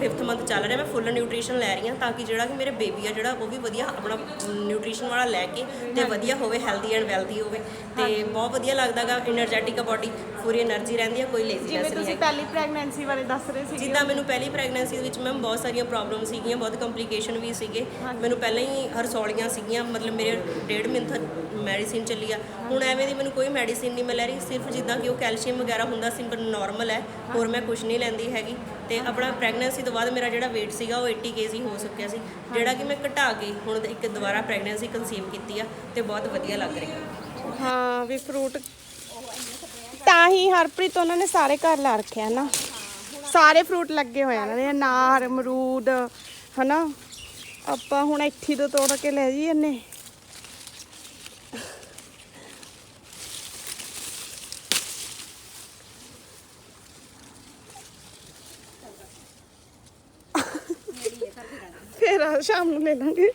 5th ਮੰਥ ਚੱਲ ਰਿਹਾ ਮੈਂ ਫੁੱਲ ਨਿਊਟ੍ਰੀਸ਼ਨ ਲੈ ਰਹੀ ਹਾਂ ਤਾਂ ਕਿ ਜਿਹੜਾ ਕਿ ਮੇਰੇ ਬੇਬੀ ਆ ਜਿਹੜਾ ਉਹ ਵੀ ਵਧੀਆ ਆਪਣਾ ਨਿਊਟ੍ਰੀਸ਼ਨ ਵਾਲਾ ਲੈ ਕੇ ਤੇ ਵਧੀਆ ਹੋਵੇ ਹੈਲਦੀ ਐਂਡ ਵੈਲਦੀ ਹੋਵੇ ਤੇ ਬਹੁਤ ਵਧੀਆ ਲੱਗਦਾਗਾ ਐਨਰਜੈਟਿਕ ਆ ਬਾਡੀ ਪੂਰੀ એનર્ਜੀ ਰਹਿੰਦੀ ਹੈ ਕੋਈ ਲੇਜ਼ੀਨੈਸ ਜਿਵੇਂ ਨਹੀਂ ਤੁਸੀਂ ਪਹਿਲੀ ਪ੍ਰੈਗਨੈਂਸੀ ਬਾਰੇ ਦੱਸ ਰਹੇ ਸੀ ਜਿੱਦਾਂ ਮੈਨੂੰ ਪਹਿਲੀ ਪ੍ਰੈਗਨੈਂਸੀ ਵਿੱਚ ਮੈਮ ਬਹੁਤ ਸਾਰੀਆਂ ਪ੍ਰੋਬਲਮ ਸੀਗੀਆਂ ਬਹੁਤ ਕੰਪਲਿਕੇਸ਼ਨ ਵੀ ਸੀਗੇ। ਮੈਨੂੰ ਪਹਿਲਾਂ ਹੀ ਹਰਸੌਲੀਆਂ ਸੀਗੀਆਂ ਮਤਲਬ ਮੇਰੇ ਡੇਢ ਮਹੀਨਾ ਮੈਡੀਸਿਨ ਚੱਲੀ ਆ। ਹੁਣ ਐਵੇਂ ਦੀ ਮੈਨੂੰ ਕੋਈ ਮੈਡੀਸਿਨ ਨਹੀਂ ਮੈਂ ਰਹੀ ਸਿਰਫ ਜਿੱਦਾਂ ਕਿ ਉਹ ਕੈਲਸ਼ੀਅਮ ਵਗੈਰਾ ਹੁੰਦਾ ਸੀ ਪਰ ਨਾਰਮਲ ਹੈ। ਹੋਰ ਮੈਂ ਕੁਝ ਨਹੀਂ ਲੈਂਦੀ ਹੈਗੀ। ਤੇ ਆਪਣਾ ਪ੍ਰੈਗਨੈਂਸੀ ਤੋਂ ਬਾਅਦ ਮੇਰਾ ਜਿਹੜਾ weight ਸੀਗਾ ਉਹ 80 kg ਹੋ ਸਕਿਆ ਸੀ। ਜਿਹੜਾ ਕਿ ਮੈਂ ਘਟਾ ਕੇ ਹੁਣ ਇੱਕ ਦੁਬਾਰਾ ਪ੍ਰੈਗਨੈਂਸੀ ਕਨਸੀਵ ਕੀਤੀ ਆ ਤੇ ਬਹੁਤ ਵਧੀਆ ਲੱਗ ਰਹੀ। ਹੈ ਹਾਂ ਵੀ ਫਰੂਟ ਤਾਂ ਹੀ ਹਰਪ੍ਰੀਤ ਉਹਨਾਂ ਨੇ ਸਾਰੇ ਘਰ ਲਾ ਰੱਖਿਆ ਨਾ ਸਾਰੇ ਫਰੂਟ ਲੱਗੇ ਹੋਏ ਆ ਇਹਨਾਂ ਦੇ ਅਨਾਰ ਅਮਰੂਦ ਹਨਾ ਆਪਾਂ ਹੁਣ ਇੱਥੇ ਤੋਂ ਤੋੜ ਕੇ ਲੈ ਜੀ ਇਹਨੇ ਫਿਰ ਆ ਸ਼ਾਮ ਨੂੰ ਲੈ ਲਾਂਗੇ।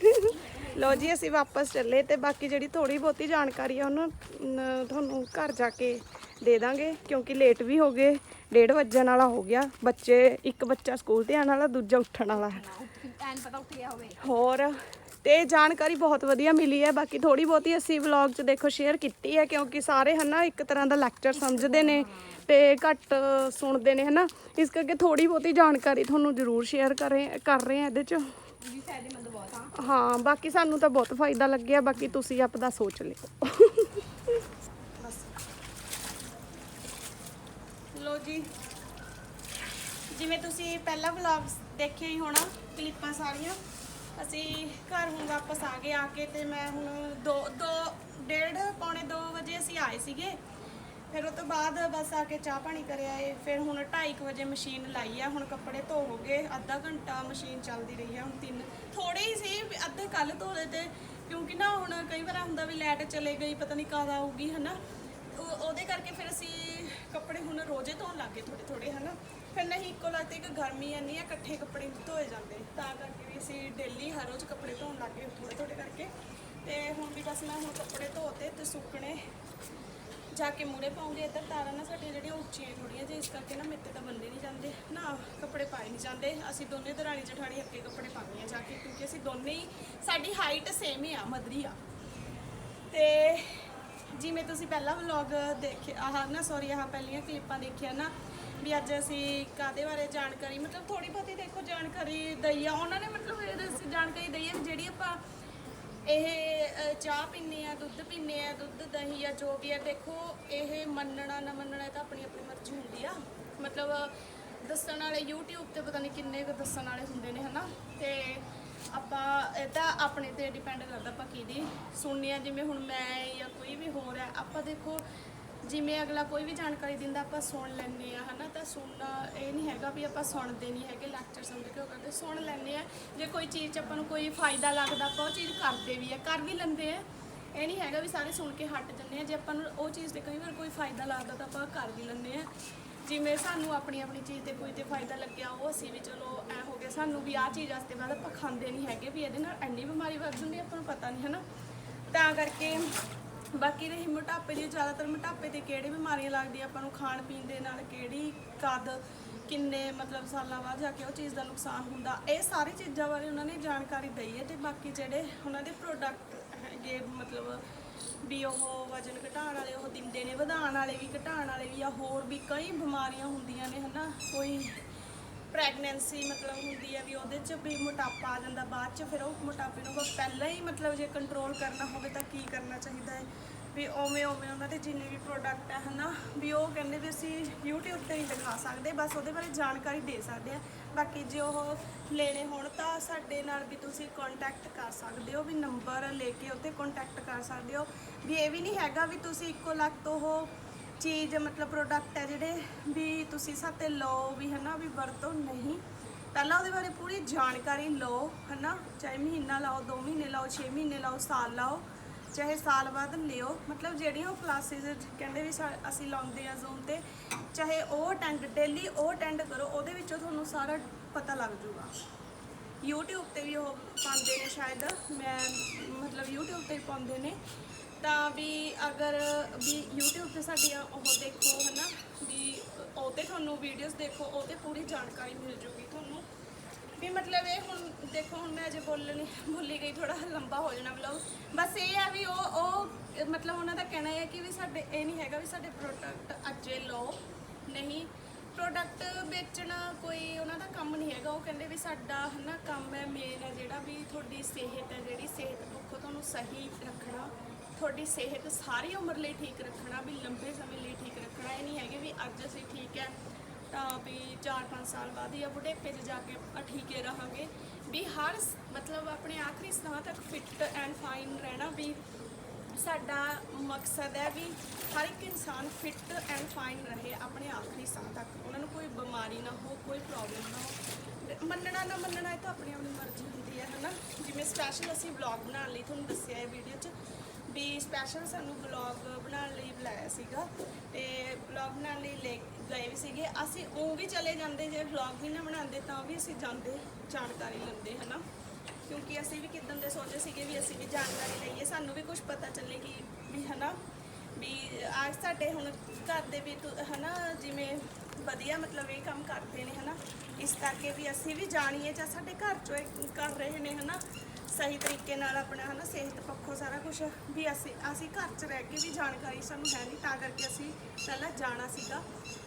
ਲੋ ਜੀ, ਅਸੀਂ ਵਾਪਸ ਚੱਲੇ ਤੇ ਬਾਕੀ ਜਿਹੜੀ ਥੋੜੀ ਬਹੁਤੀ ਜਾਣਕਾਰੀ ਆ, ਉਹਨੂੰ ਨ- ਤੁਹਾਨੂੰ ਘਰ ਜਾ ਕੇ ਦੇ ਦਾਂਗੇ ਕਿਉਂਕਿ ਲੇਟ ਵੀ ਹੋ ਗਏ 1:30 ਵਜਣ ਵਾਲਾ ਹੋ ਗਿਆ। ਬੱਚੇ ਇੱਕ ਬੱਚਾ ਸਕੂਲ ਤੇ ਆਉਣ ਵਾਲਾ ਦੂਜਾ ਉੱਠਣ ਵਾਲਾ ਹੈ। ਹੋਰ ਤੇ ਜਾਣਕਾਰੀ ਬਹੁਤ ਵਧੀਆ ਮਿਲੀ ਹੈ। ਬਾਕੀ ਥੋੜੀ ਬਹੁਤੀ ਅਸੀਂ ਵਲੌਗ 'ਚ ਦੇਖੋ ਸ਼ੇਅਰ ਕੀਤੀ ਹੈ ਕਿਉਂਕਿ ਸਾਰੇ ਹਨਾ ਇੱਕ ਤਰ੍ਹਾਂ ਦਾ ਲੈਕਚਰ ਸਮਝਦੇ ਨੇ ਤੇ ਘੱਟ ਸੁਣਦੇ ਨੇ ਹਨਾ। ਇਸ ਕਰਕੇ ਥੋੜੀ ਬਹੁਤੀ ਜਾਣਕਾਰੀ ਤੁਹਾਨੂੰ ਜ਼ਰੂਰ ਸ਼ੇਅਰ ਕਰੇ ਕਰ ਰਹੇ ਹਾਂ ਇਹਦੇ 'ਚ। ਹਾਂ ਬਾਕੀ ਸਾਨੂੰ ਤਾਂ ਬਹੁਤ ਫਾਇਦਾ ਲੱਗਿਆ ਬਾਕੀ ਤੁਸੀਂ ਆਪਦਾ ਸੋਚ ਲਿਓ। ਜੀ ਜਿਵੇਂ ਤੁਸੀਂ ਪਹਿਲਾ ਵਲੌਗ ਦੇਖਿਆ ਹੀ ਹੋਣਾ, ਕਲਿੱਪਾਂ ਸਾਰੀਆਂ, ਅਸੀਂ ਘਰ ਹੁਣ ਵਾਪਸ ਆ ਗਏ, ਆ ਕੇ ਤੇ ਮੈਂ ਹੁਣ 2 2 ਡੇਢ, ਪੌਣੇ 2 ਵਜੇ ਅਸੀਂ ਆਏ ਸੀਗੇ। ਫਿਰ ਉਹ ਤੋਂ ਬਾਅਦ ਬਸ ਆ ਕੇ ਚਾਹ ਪਾਣੀ ਕਰਿਆ ਏ, ਫਿਰ ਹੁਣ 2:30 ਵਜੇ ਮਸ਼ੀਨ ਲਾਈ ਆ, ਹੁਣ ਕੱਪੜੇ ਧੋ ਹੋ ਗਏ, ਅੱਧਾ ਘੰਟਾ ਮਸ਼ੀਨ ਚੱਲਦੀ ਰਹੀ ਆ, ਹੁਣ ਤਿੰਨ ਥੋੜੇ ਹੀ ਸੀ ਅੱਧੇ ਕੱਲ ਧੋ ਲਏ ਤੇ ਕਿਉਂਕਿ ਨਾ ਹੁਣ ਕਈ ਵਾਰ ਹੁੰਦਾ ਵੀ ਲਾਈਟ ਚਲੇ ਗਈ, ਪਤਾ ਨਹੀਂ ਕਦ ਆਊਗੀ, ਹਨਾ? ਉਹ- ਉਹਦੇ ਕਰਕੇ ਫਿਰ ਅਸੀਂ ਕੱਪੜੇ ਹੁਣ ਰੋਜ਼ੇ ਧੋਣ ਲੱਗੇ ਥੋੜੇ ਥੋੜੇ ਹਨਾ? ਫਿਰ ਨਹੀਂ ਇੱਕੋ ਲੱਗਦੇ ਕਿ ਗਰਮੀ ਇੰਨੀ ਆ, ਇਕੱਠੇ ਕੱਪੜੇ ਨਹੀਂ ਧੋਏ ਜਾਂਦੇ। ਤਾਂ ਕਰਕੇ ਵੀ ਅਸੀਂ ਡੇਲੀ ਹਰ ਰੋਜ਼ ਕੱਪੜੇ ਧੋਣ ਲੱਗੇ ਥੋੜੇ ਥੋੜੇ ਕਰਕੇ। ਤੇ ਹੁਣ ਵੀ ਬਸ ਮੈਂ ਹੁਣ ਕੱਪੜੇ ਧੋਤੇ ਤੇ ਸੁੱਕਣੇ। ਜਾ ਕੇ ਮੂਰੇ ਪਾਉਂਗੇ, ਇੱਧਰ ਤਾਰਾਂ ਨਾ ਸਾਡੀਆਂ ਜਿਹੜੀਆਂ ਉੱਚੀਆਂ ਥੋੜੀਆਂ ਜਿਹਾ ਇਸ ਕਰਕੇ ਨਾ ਮੇਤੇ ਤਾਂ ਬੰਦੇ ਨਹੀਂ ਜਾਂਦੇ। ਨਾ ਕੱਪੜੇ ਪਾਏ ਨਹੀਂ ਜਾਂਦੇ। ਅਸੀਂ ਦੋਨੇ ਦਰਾਣੀ ਜਠਾਣੀ ਅੱਗੇ ਕੱਪੜੇ ਪਾਉਂਦੇ ਆ ਜਾ ਕੇ, ਕਿਉਂਕਿ ਅਸੀਂ ਦੋਨੇ ਹੀ, ਸਾਡੀ ਹਾਈਟ ਸੇਮ ਹੀ ਆ ਮਦਰੀ ਆ। ਤੇ ਜਿਵੇਂ ਤੁਸੀਂ ਪਹਿਲਾ ਵਲੌਗ ਦੇਖਿਆ ਆਹ ਨਾ ਸੌਰੀ ਆਹ ਪਹਿਲੀਆਂ ਕਲਿੱਪਾਂ ਦੇਖਿਆ ਨਾ, ਵੀ ਅੱਜ ਅਸੀਂ ਕਾਦੇ ਬਾਰੇ ਜਾਣਕਾਰੀ, ਮਤਲਬ ਥੋੜੀ ਬਹੁਤੀ ਦੇਖੋ ਜਾਣਕਾਰੀ ਦਈ ਆ ਉਹਨਾਂ ਨੇ ਮਤਲਬ ਇਹ ਜਾਣਕਾਰੀ ਦਈ ਆ ਜਿਹੜੀ ਆਪਾਂ ਇਹ ਚਾਹ ਪੀਂਦੇ ਆ ਦੁੱਧ ਪੀਂਦੇ ਆ ਦੁੱਧ, ਦਹੀਂ ਆ ਜੋ ਵੀ ਆ ਦੇਖੋ, ਇਹ ਮੰਨਣਾ ਨਾ ਮੰਨਣਾ ਇਹ ਤਾਂ ਆਪਣੀ ਆਪਣੀ ਮਰਜ਼ੀ ਹੁੰਦੀ ਆ। ਮਤਲਬ, ਦੱਸਣ ਵਾਲੇ YouTube ਤੇ ਪਤਾ ਨਹੀਂ ਕਿੰਨੇ ਕੁ ਦੱਸਣ ਵਾਲੇ ਹੁੰਦੇ ਨੇ, ਹਨਾ? ਤੇ ਆਪਾਂ, ਇਹ ਤਾਂ ਆਪਣੇ ਤੇ ਡਿਪੈਂਡ ਕਰਦਾ ਆਪਾਂ ਕਿਹਦੀ ਸੁਣਨੀ ਆ, ਜਿਵੇਂ ਹੁਣ ਮੈਂ ਜਾਂ ਕੋਈ ਵੀ ਹੋਰ ਹੈ ਆਪਾਂ ਦੇਖੋ, ਜਿਵੇਂ ਅਗਲਾ ਕੋਈ ਵੀ ਜਾਣਕਾਰੀ ਦਿੰਦਾ, ਆਪਾਂ ਸੁਣ ਲੈਂਦੇ ਆ, ਹਨਾ? ਤਾਂ ਸੁਣਨਾ ਇਹ ਨਹੀਂ ਹੈਗਾ ਵੀ ਆਪਾਂ ਸੁਣਦੇ ਨਹੀਂ ਹੈਗੇ ਲੈਕਚਰ ਸਮਝ ਕੇ ਉਹ ਕਰਦੇ, ਸੁਣ ਲੈਂਦੇ ਆ। ਜੇ ਕੋਈ ਚੀਜ਼ 'ਚ ਆਪਾਂ ਨੂੰ ਕੋਈ ਫਾਇਦਾ ਲੱਗਦਾ, ਆਪਾਂ ਉਹ ਚੀਜ਼ ਕਰਦੇ ਵੀ ਆ, ਕਰ ਵੀ ਲੈਂਦੇ ਆ। ਇਹ ਨਹੀਂ ਹੈਗਾ ਵੀ ਸਾਰੇ ਸੁਣ ਕੇ ਹਟ ਜੰਨੇ ਆ, ਜੇ ਆਪਾਂ ਨੂੰ ਉਹ ਚੀਜ਼ ਤੇ ਕਈ ਵਾਰ ਕੋਈ ਫਾਇਦਾ ਲੱਗਦਾ ਤਾਂ ਆਪਾਂ ਕਰ ਵੀ ਲੈਂਦੇ ਆ। ਜਿਵੇਂ ਸਾਨੂੰ ਆਪਣੀ ਆਪਣੀ ਚੀਜ਼ ਤੇ ਕੋਈ ਤੇ ਫਾਇਦਾ ਲੱਗਿਆ, ਉਹ ਅਸੀਂ ਵੀ ਚਲੋ, ਐ ਹੋ ਸਾਨੂੰ ਵੀ ਆਹ ਚੀਜ਼ ਵਾਸਤੇ ਬਾਅਦ ਆਪਾਂ ਖਾਂਦੇ ਨਹੀਂ ਹੈਗੇ ਵੀ ਇਹਦੇ ਨਾਲ ਐਨੀ ਬਿਮਾਰੀ ਵੱਧ ਜਾਂਦੀ ਆਪਾਂ ਨੂੰ ਪਤਾ ਨਹੀਂ, ਹਨਾ? ਤਾਂ ਕਰਕੇ ਬਾਕੀ ਰਹੀ ਮੋਟਾਪੇ ਦੀ, ਜ਼ਿਆਦਾਤਰ ਮੋਟਾਪੇ ਤੇ ਕਿਹੜੀ ਬਿਮਾਰੀਆਂ ਲੱਗਦੀਆਂ, ਆਪਾਂ ਨੂੰ ਖਾਣ ਪੀਣ ਦੇ ਨਾਲ ਕਿਹੜੀ ਕਦ, ਕਿੰਨੇ ਮਤਲਬ ਸਾਲਾਂ ਬਾਅਦ ਜਾ ਕੇ ਉਹ ਚੀਜ਼ ਦਾ ਨੁਕਸਾਨ ਹੁੰਦਾ, ਇਹ ਸਾਰੀ ਚੀਜ਼ਾਂ ਬਾਰੇ ਉਹਨਾਂ ਨੇ ਜਾਣਕਾਰੀ ਦਈ ਹੈ ਤੇ ਬਾਕੀ ਜਿਹੜੇ ਉਹਨਾਂ ਦੇ ਪ੍ਰੋਡਕਟ ਹੈਗੇ, ਮਤਲਬ ਵੀ ਉਹ ਵਜਨ ਘਟਾਉਣ ਵਾਲੇ, ਉਹ ਦਿੰਦੇ ਨੇ, ਵਧਾਉਣ ਵਾਲੇ ਵੀ, ਘਟਾਉਣ ਵਾਲੇ ਵੀ ਆ ਹੋਰ ਵੀ ਕਈ ਬਿਮਾਰੀਆਂ ਹੁੰਦੀਆਂ ਨੇ, ਹਨਾ? ਕੋਈ ਪ੍ਰੈਗਨੈਂਸੀ ਮਤਲਬ ਹੁੰਦੀ ਹੈ ਵੀ ਉਹਦੇ 'ਚ ਵੀ ਮੋਟਾਪਾ ਆ ਜਾਂਦਾ, ਬਾਅਦ 'ਚ ਫਿਰ ਉਹ ਮੋਟਾਪੇ ਨੂੰ ਬਸ ਪਹਿਲਾਂ ਹੀ ਮਤਲਬ ਜੇ ਕੰਟਰੋਲ ਕਰਨਾ ਹੋਵੇ ਤਾਂ ਕੀ ਕਰਨਾ ਚਾਹੀਦਾ ਹੈ? ਵੀ ਉਵੇਂ ਉਵੇਂ ਉਹਨਾਂ ਦੇ ਜਿੰਨੇ ਵੀ ਪ੍ਰੋਡਕਟ ਹੈ ਹਨਾ, ਵੀ ਉਹ ਕਹਿੰਦੇ ਵੀ ਅਸੀਂ YouTube ਤੇ ਨਹੀਂ ਦਿਖਾ ਸਕਦੇ, ਬਸ ਉਹਦੇ ਬਾਰੇ ਜਾਣਕਾਰੀ ਦੇ ਸਕਦੇ ਆ। ਬਾਕੀ ਜੇ ਉਹ ਲੈਣੇ ਹੋਣ ਤਾਂ ਸਾਡੇ ਨਾਲ ਵੀ ਤੁਸੀਂ ਕੰਟੈਕਟ ਕਰ ਸਕਦੇ ਹੋ, ਵੀ ਨੰਬਰ ਲੈ ਕੇ ਉੱਤੇ ਕੰਟੈਕਟ ਕਰ ਸਕਦੇ ਹੋ। ਵੀ ਇਹ ਵੀ ਨਹੀਂ ਹੈਗਾ ਵੀ ਤੁਸੀਂ ਇੱਕੋ ਲੱਖ ਤੋਂ ਉਹ ਚੀਜ਼ ਮਤਲਬ ਪ੍ਰੋਡਕਟ ਹੈ ਜਿਹੜੇ ਵੀ ਤੁਸੀਂ ਸਾਤੇ ਲਓ ਵੀ ਹਨਾ, ਵੀ ਵਰਤੋ ਨਹੀਂ। ਪਹਿਲਾਂ ਉਹਦੇ ਬਾਰੇ ਪੂਰੀ ਜਾਣਕਾਰੀ ਲਓ ਹਨਾ, ਚਾਹੇ ਮਹੀਨਾ ਲਾਓ 2 ਮਹੀਨੇ ਲਾਓ 6 ਮਹੀਨੇ ਲਾਓ, ਸਾਲ ਲਾਓ, ਚਾਹੇ ਸਾਲ ਬਾਅਦ ਲਿਓ। ਮਤਲਬ ਜਿਹੜੀਆਂ ਉਹ ਕਲਾਸਿਸ ਕਹਿੰਦੇ ਵੀ ਸਾ- ਅਸੀਂ ਲਾਉਂਦੇ ਆ ਜ਼ੂਮ ਤੇ, ਚਾਹੇ ਉਹ ਅਟੈਂਡ ਡੇਲੀ ਉਹ ਅਟੈਂਡ ਕਰੋ, ਉਹਦੇ ਵਿੱਚੋਂ ਤੁਹਾਨੂੰ ਸਾਰਾ ਪਤਾ ਲੱਗ ਜੂਗਾ YouTube ਤੇ ਵੀ ਉਹ ਪਾਉਂਦੇ ਨੇ ਸ਼ਾਇਦ, ਮੈਂ ਮਤਲਬ YouTube ਤੇ ਪਾਉਂਦੇ ਨੇ। ਤਾਂ ਵੀ ਅਗਰ ਵੀ YouTube ਤੇ ਸਾਡੀਆਂ ਉਹ ਦੇਖੋ ਹਨਾ, ਵੀ ਉਹ ਤੇ ਤੁਹਾਨੂੰ ਵੀਡੀਓਜ਼ ਦੇਖੋ, ਉਹ ਤੇ ਪੂਰੀ ਜਾਣਕਾਰੀ ਮਿਲ ਜੂਗੀ ਤੁਹਾਨੂੰ। ਵੀ ਮਤਲਬ ਇਹ ਹੁਣ ਦੇਖੋ, ਹੁਣ ਮੈਂ ਅਜੇ ਬੋਲਣੀ ਭੁੱਲੀ ਗਈ ਥੋੜਾ ਲੰਬਾ ਹੋ ਜਾਣਾ ਵਲੌਗ ਬਸ ਇਹ ਆ ਵੀ ਉਹ ਉਹ ਮਤਲਬ ਉਹਨਾਂ ਦਾ ਕਹਿਣਾ ਹੈ ਕਿ ਵੀ ਸਾਡੇ, ਇਹ ਨਹੀਂ ਹੈਗਾ ਵੀ ਸਾਡੇ ਪ੍ਰੋਡਕਟ ਅੱਜੇ ਲਓ। ਨਹੀਂ ਪ੍ਰੋਡਕਟ ਵੇਚਣਾ ਕੋਈ ਉਹਨਾਂ ਦਾ ਕੰਮ ਨਹੀਂ ਹੈਗਾ। ਉਹ ਕਹਿੰਦੇ ਵੀ ਸਾਡਾ ਹਨਾ ਕੰਮ ਹੈ ਮੇਨ ਹੈ ਜਿਹੜਾ ਵੀ ਤੁਹਾਡੀ ਸਿਹਤ ਹੈ, ਜਿਹੜੀ ਸਿਹਤ ਪੱਖੋਂ ਤੁਹਾਨੂੰ ਸਹੀ ਰੱਖਣਾ। ਤੁਹਾਡੀ ਸਿਹਤ ਸਾਰੀ ਉਮਰ ਲਈ ਠੀਕ ਰੱਖਣਾ, ਵੀ ਲੰਬੇ ਸਮੇਂ ਲਈ ਠੀਕ ਰੱਖਣਾ, ਇਹ ਨਹੀਂ ਹੈਗੇ ਵੀ ਅੱਜ ਅਸੀਂ ਠੀਕ ਹੈ ਤਾਂ ਵੀ 4-5 ਸਾਲ ਬਾਅਦ ਜਾਂ ਬੁਢੇਪੇ 'ਚ ਜਾ ਕੇ ਆਪਾਂ ਠੀਕੇ ਰਹਾਂਗੇ। ਵੀ ਹਰ ਸ- ਮਤਲਬ ਆਪਣੇ ਆਖਰੀ ਸਾਹ ਤੱਕ ਫਿੱਟ ਐਂਡ ਫਾਈਨ ਰਹਿਣਾ ਵੀ ਸਾਡਾ ਮਕਸਦ ਹੈ ਵੀ ਹਰ ਇੱਕ ਇਨਸਾਨ ਫਿੱਟ ਐਂਡ ਫਾਈਨ ਰਹੇ ਆਪਣੇ ਆਖਰੀ ਸਾਹ ਤੱਕ। ਉਹਨਾਂ ਨੂੰ ਕੋਈ ਬਿਮਾਰੀ ਨਾ ਹੋ, ਕੋਈ ਪ੍ਰੋਬਲਮ ਨਾ ਹੋ। ਮੰਨਣਾ ਨਾ ਮੰਨਣਾ, ਇਹ ਤਾਂ ਆਪਣੀ ਆਪਣੀ ਮਰਜ਼ੀ ਹੁੰਦੀ ਹੈ ਹਨਾ? ਜਿਵੇਂ ਸਪੈਸ਼ਲ ਅਸੀਂ ਵਲੌਗ ਬਣਾਉਣ ਲਈ ਤੁਹਾਨੂੰ ਦੱਸਿਆ ਹੈ ਵੀਡੀਓ 'ਚ ਵੀ ਸਪੈਸ਼ਲ ਸਾਨੂੰ ਵਲੌਗ ਬਣਾਉਣ ਲਈ ਬੁਲਾਇਆ ਸੀਗਾ ਤੇ ਵਲੌਗ ਬਣਾਉਣ ਲਈ ਲੈ ਗਏ ਵੀ ਸੀਗੇ। ਅਸੀਂ ਉਹ ਵੀ ਚਲੇ ਜਾਂਦੇ, ਜੇ ਵਲੌਗ ਵੀ ਨਾ ਬਣਾਉਂਦੇ ਤਾਂ ਵੀ ਅਸੀਂ ਜਾਂਦੇ, ਜਾਣਕਾਰੀ ਲੈਂਦੇ, ਹਨਾ? ਕਿਉਂਕਿ ਅਸੀਂ ਵੀ ਕਿਦਾਂ ਦੇ ਸੋਚੇ ਸੀਗੇ ਵੀ ਅਸੀਂ ਵੀ ਜਾਣਕਾਰੀ ਲਈਏ। ਸਾਨੂੰ ਵੀ ਕੁਝ ਪਤਾ ਚੱਲੇ ਕਿ ਵੀ, ਹਨਾ? ਵੀ ਅੱਜ ਸਾਡੇ ਹੁਣ ਘਰ ਦੇ ਵੀ ਤੁ- ਹਨਾ, ਜਿਵੇਂ ਵਧੀਆ ਮਤਲਬ ਇਹ ਕੰਮ ਕਰਦੇ ਨੇ, ਹਨਾ? ਇਸ ਕਰਕੇ ਵੀ ਅਸੀਂ ਵੀ ਜਾਣੀਏ ਜਾਂ ਸਾਡੇ ਘਰ ਚੋਂ ਇਹ ਕਰ ਰਹੇ ਨੇ, ਹਨਾ? ਸਹੀ ਤਰੀਕੇ ਨਾਲ ਆਪਣਾ ਹਨਾ ਸਿਹਤ ਪੱਖੋਂ ਸਾਰਾ ਕੁਝ ਵੀ ਅਸੀਂ ਅਸੀਂ ਘਰ 'ਚ ਰਹਿ ਕੇ ਵੀ ਜਾਣਕਾਰੀ ਸਾਨੂੰ ਹੈ ਨਹੀਂ ਤਾਂ ਕਰਕੇ ਅਸੀਂ ਪਹਿਲਾਂ ਜਾਣਾ ਸੀਗਾ।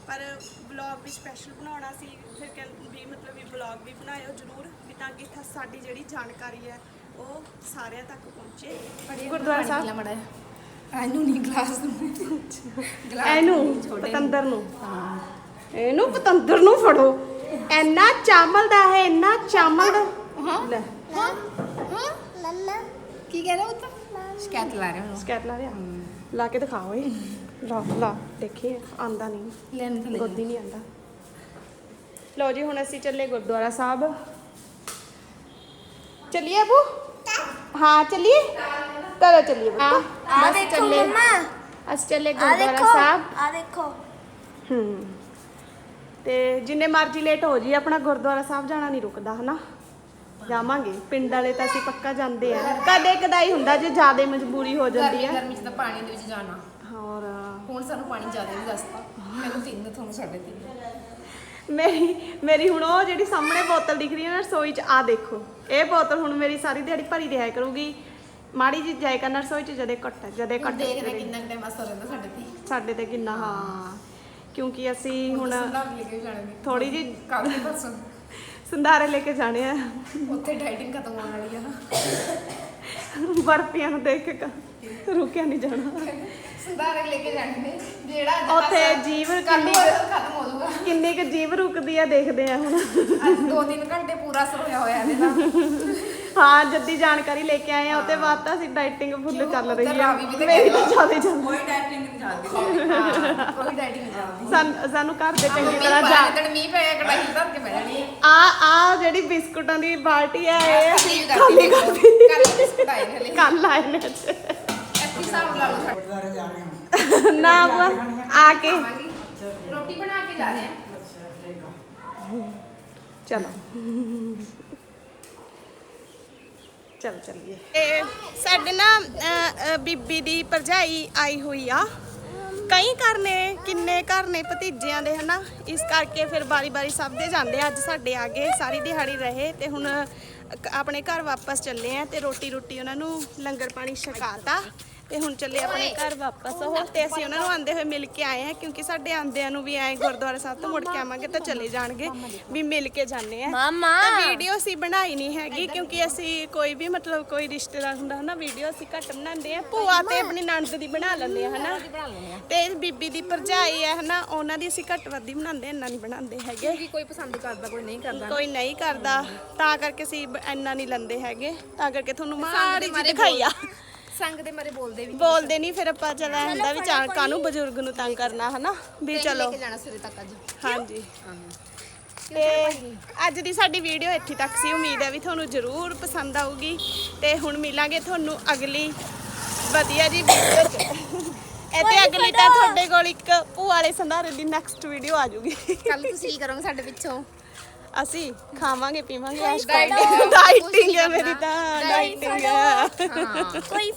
ਪਰ ਵਲੌਗ ਵੀ ਸਪੈਸ਼ਲ ਬਣਾਉਣਾ ਸੀ ਫਿਰ ਕਹਿੰ- ਵੀ ਮਤਲਬ ਵੀ ਵਲੌਗ ਵੀ ਬਣਾਇਓ ਜ਼ਰੂਰ ਵੀ ਤਾਂ ਕਿ ਸਾਡੀ ਜਿਹੜੀ ਜਾਣਕਾਰੀ ਹੈ ਉਹ ਸਾਰਿਆਂ ਤੱਕ ਪਹੁੰਚੇ। ਗੁਰਦੁਆਰਾ ਸਾਹਿਬ? ਇਹਨੂੰ ਨਹੀਂ ਗਲਾਸ ਇਹਨੂੰ ਪਤੰਦਰ ਨੂੰ? ਇਹਨੂੰ ਪਤੰਦਰ ਨੂੰ ਫੜੋ। ਇੰਨਾ ਚਾਮਲ ਦਾ ਹੈ ਇੰਨਾ ਚਾਮਲ ਦਾ ਲੈ। ਕੀ ਕਹਿ ਰਿਹਾ ਉਹ ਤਾਂ ਸ਼ਿਕਾਇਤ ਲਾ ਰਿਹਾ ਹੁਣ ਸਕੈਟ ਲਾ ਰਿਹਾ। ਲਾ ਕੇ ਦਿਖਾਓ ਏ ਲਾ ਲਾ ਦੇਖੀਏ ਆਂਦਾ ਨਹੀਂ। ਲੈਣ ਥੱਲੇ ਗੋਦੀ ਨਹੀਂ ਆਂਦਾ। ਲਓ ਜੀ ਹੁਣ ਅਸੀਂ ਚੱਲੇ ਗੁਰਦੁਆਰਾ ਸਾਹਿਬ। ਚੱਲੀਏ ਅਬੂ ਹਾਂ ਚੱਲੀਏ। ਚਲੋ ਚੱਲੀਏ ਬੱਚਾ ਆ ਦੇਖੋ ਮਮਾ। ਅਸੀਂ ਚੱਲੇ ਆ ਗੁਰਦੁਆਰਾ ਦੇਖੋ। ਸਾਹਿਬ। ਆ ਦੇਖੋ। ਹੂੰ। ਤੇ ਜਿੰਨੇ ਮਰਜ਼ੀ ਲੇਟ ਹੋ ਜੀ ਆਪਣਾ ਗੁਰਦੁਆਰਾ ਸਾਹਿਬ ਜਾਣਾ ਨਹੀਂ ਰੁਕਦਾ ਹਨਾ? ਜਾਵਾਂਗੇ। ਪਿੰਡ ਵਾਲੇ ਤਾਂ ਅਸੀਂ ਪੱਕਾ ਜਾਂਦੇ ਆ। ਕਦੇ ਕਦਾਈ ਹੁੰਦਾ ਜੇ ਜ਼ਿਆਦਾ ਮਜਬੂਰੀ ਹੋ ਜਾਂਦੀ ਗਰਮੀ ਹੈ ਗਰਮੀ ਚ ਤਾਂ ਪਾਣੀ ਦੇ ਵਿੱਚ ਜਾਣਾ। ਔਰ ਹੁਣ ਸਾਨੂੰ ਪਾਣੀ ਜ਼ਿਆਦਾ ਨਹੀਂ ਦੱਸਦਾ। ਮੈਨੂੰ ਤਿੰਨ ਤੁਹਾਨੂੰ ਸਾਡੇ ਤਿੰਨ। ਮੇਰੀ ਮੇਰੀ ਹੁਣ ਉਹ ਜਿਹੜੀ ਸਾਹਮਣੇ ਬੋਤਲ ਦਿਖ ਰਹੀ ਹੈ ਨਾ ਰਸੋਈ 'ਚ ਆ ਦੇਖੋ। ਇਹ ਬੋਤਲ ਹੁਣ ਮੇਰੀ ਸਾਰੀ ਦਿਹਾੜੀ ਭਰੀ ਰਿਹਾ ਕਰੂਗੀ। ਮਾੜੀ ਜੀ ਜਾਏ ਕਰਨਾ ਰਸੋਈ 'ਚ ਜਦੇ ਘੱਟ ਜਦੇ ਘੱਟ ਦੇਖਦੇ ਕਿੰਨਾ ਟਾਈਮ ਅਸਰ ਰਹਿੰਦਾ ਸਾਡੇ ਤੇ। ਸਾਡੇ ਤੇ ਕਿੰਨਾ ਹਾਂ। ਕਿਉਂਕਿ ਅਸੀਂ ਹੁਣ ਥੋੜੀ ਜੀ ਕੱਲ ਦੇ ਪਰਸੋਂ ਸੰਧਾਰੇ ਲੈ ਕੇ ਜਾਣੇ ਆ। ਉੱਥੇ ਡਾਈਟਿੰਗ ਖਤਮ ਹੋਣ ਵਾਲੀ ਆ। ਬਰਫੀਆਂ ਨੂੰ ਦੇਖ ਕੇ ਰੁਕਿਆ ਨਹੀਂ ਜਾਣਾ। ਸੰਧਾਰੇ ਲੈ ਕੇ ਜਾਣੇ ਨੇ। ਜਿਹੜਾ ਅੱਜ ਉੱਥੇ ਪਾਸਾ ਜੀਵ ਕੱਲ੍ਹ ਕਿੰਨੀ ਖਤਮ ਹੋ ਜਾਊਗਾ। ਕਿੰਨੀ ਕੁ ਜੀਵ ਰੁਕਦੀ ਆ ਦੇਖਦੇ ਆ ਹੁਣ। ਅੱਜ ਦੋ ਤਿੰਨ ਘੰਟੇ ਪੂਰਾ ਅਸਰ ਹੋਇਆ ਇਹਦੇ ਹਾਂ ਜੱਦੀ ਜਾਣਕਾਰੀ ਲੈ ਕੇ ਆਏ ਆ ਉਹਦੇ ਬਾਅਦ ਤਾਂ ਅਸੀਂ ਡਾਈਟਿੰਗ ਫੁੱਲ? ਚੱਲ ਰਹੀ ਆ। ਮੇਰੀ ਤਾਂ ਜ਼ਿਆਦਾ ਚੱਲ ਕੋਈ ਡਾਈਟਿੰਗ ਨਹੀਂ ਹਾਂ ਕੋਈ ਡਾਈਟਿੰਗ ਨਹੀਂ ਚੱਲਦੀ ਸਾਨੂੰ ਸਾਨੂੰ ਘਰ ਦੇ ਚੰਗੀ ਤਰ੍ਹਾਂ ਜਾ ਜਿੱਦਣ ਮੀਂਹ ਪਿਆ ਕੜਾਹੀ ਧਰ ਕੇ ਹੈ ਆ। ਆ ਜਿਹੜੀ ਬਿਸਕੁਟਾਂ ਦੀ ਬਾਲਟੀ ਹੈ ਇਹ ਅਸੀਂ ਅਸੀਂ ਕਰਦੀ ਕੱਲ ਬਿਸਕੁਟ ਆਏ ਨੇ ਕੱਲ ਆਏ ਨੇ ਅੱਜ। ਇੱਥੇ ਹਿਸਾਬ ਲਾ ਲਓ ਨਾ ਆ ਕੇ। ਰੋਟੀ ਬਣਾ ਕੇ ਜਾ ਰਹੇ ਆ। ਚਲੋ। ਚਲ ਚੱਲੀਏ। ਇਹ ਸਾਡੇ ਨਾ ਅ, ਅ, ਬੀਬੀ ਦੀ ਭਰਜਾਈ ਆਈ ਹੋਈ ਆ। ਕਈ ਘਰ ਨੇ ਕਿੰਨੇ ਘਰ ਨੇ ਭਤੀਜਿਆਂ ਦੇ ਹਨਾ? ਇਸ ਕਰਕੇ ਫਿਰ ਬਾਰੀ-ਬਾਰੀ ਸਭ ਦੇ ਜਾਂਦੇ ਆ। ਅੱਜ ਸਾਡੇ ਆ ਗਏ ਸਾਰੀ ਦਿਹਾੜੀ ਰਹੇ ਤੇ ਹੁਣ ਅ, ਆਪਣੇ ਘਰ ਵਾਪਸ ਚੱਲੇ ਆ ਤੇ ਰੋਟੀ ਰੋਟੀ ਉਹਨਾਂ ਨੂੰ ਲੰਗਰ ਪਾਣੀ ਛਕਾਤਾ। ਤੇ ਹੁਣ ਚੱਲੇ ਆਪਣੇ ਘਰ ਵਾਪਸ। ਉਹ ਤੇ ਅਸੀਂ ਉਹਨਾਂ ਨੂੰ ਆਂਦੇ ਹੋਏ ਮਿਲ ਕੇ ਆਏ ਆ ਕਿਉਂਕਿ ਸਾਡੇ ਆਂਦਿਆਂ ਨੂੰ ਵੀ ਐ ਗੁਰਦੁਆਰਾ ਸਾਹਿਬ ਤੋਂ ਮੁੜ ਕੇ ਆਵਾਂਗੇ ਤਾਂ ਚਲੇ ਜਾਣਗੇ ਵੀ ਮਿਲ ਕੇ ਜਾਂਦੇ ਆ ਮਾਮਾ। ਤਾਂ ਵੀਡੀਓ ਅਸੀਂ ਬਣਾਈ ਨਹੀਂ ਹੈਗੀ ਕਿਉਂਕਿ ਅਸੀਂ ਕੋਈ ਵੀ ਮਤਲਬ ਕੋਈ ਰਿਸ਼ਤੇਦਾਰ ਹੁੰਦਾ ਹਨਾ ਵੀਡੀਓ ਅਸੀਂ ਘੱਟ ਬਣਾਉਂਦੇ ਆ ਭੂਆ ਤੇ ਆਪਣੀ ਨਣਦ ਦੀ ਬਣਾ ਲੈਂਦੇ ਆ ਹਨਾ। ਤੇ ਬੀਬੀ ਦੀ ਭਰਜਾਈ ਹੈ ਹਨਾ ਉਹਨਾਂ ਦੀ ਅਸੀਂ ਘੱਟ ਵੱਧ ਹੀ ਬਣਾਉਂਦੇ ਇੰਨਾ ਨਹੀਂ ਬਣਾਉਂਦੇ ਹੈਗੇ। ਕਿ ਕੋਈ ਪਸੰਦ ਕਰਦਾ ਕੋਈ ਨਹੀਂ ਕਰਦਾ। ਕੋਈ ਨਹੀਂ ਕਰਦਾ ਤਾਂ ਕਰਕੇ ਅਸੀਂ ਇੰਨਾ ਨਹੀਂ ਲੈਂਦੇ ਹੈਗੇ ਤਾਂ ਕਰਕੇ ਤੁਹਾਨੂੰ ਮਾੜੀ ਜਿਹੀ ਦਿਖਾਈ ਆ। ਸੰਗ ਦੇ ਮਾਰੇ ਬੋਲਦੇ ਵੀ ਬੋਲਦੇ ਨਹੀਂ ਫਿਰ ਆਪਾਂ ਚਲਾ ਹੁੰਦਾ ਵੀ ਚਾਹ ਕਾਨੂੰ ਬਜ਼ੁਰਗ ਨੂੰ ਤੰਗ ਕਰਨਾ ਹਨਾ? ਵੀ ਚਲੋ। ਲੈ ਕੇ ਜਾਣਾ ਸਵੇਰੇ ਤੱਕ ਅੱਜ। ਹਾਂਜੀ। ਤੇ ਅੱਜ ਦੀ ਸਾਡੀ ਵੀਡੀਓ ਇੱਥੇ ਤੱਕ ਸੀ। ਉਮੀਦ ਹੈ ਵੀ ਤੁਹਾਨੂੰ ਜ਼ਰੂਰ ਪਸੰਦ ਆਊਗੀ। ਤੇ ਹੁਣ ਮਿਲਾਂਗੇ ਤੁਹਾਨੂੰ ਅਗਲੀ ਵਧੀਆ ਜੀ ਵੀਡੀਓ 'ਚ। ਇਹਦੇ ਅਗਲੀ ਤਾਂ ਤੁਹਾਡੇ ਕੋਲ ਇੱਕ ਭੂਆ ਵਾਲੇ ਸੰਧਾਰੇ ਦੀ ਨੈਕਸਟ ਵੀਡੀਓ ਆ ਜੂਗੀ ਕੱਲ ਤੁਸੀਂ ਕੀ ਕਰੋਗੇ ਸਾਡੇ ਪਿੱਛੋਂ? ਅਸੀਂ ਖਾਵਾਂਗੇ ਪੀਵਾਂਗੇ ਡਾਈਟਿੰਗ ਹੈ ਮੇਰੀ ਤਾਂ ਡਾਈਟਿੰਗ ਹਾਂ। ਕੋਈ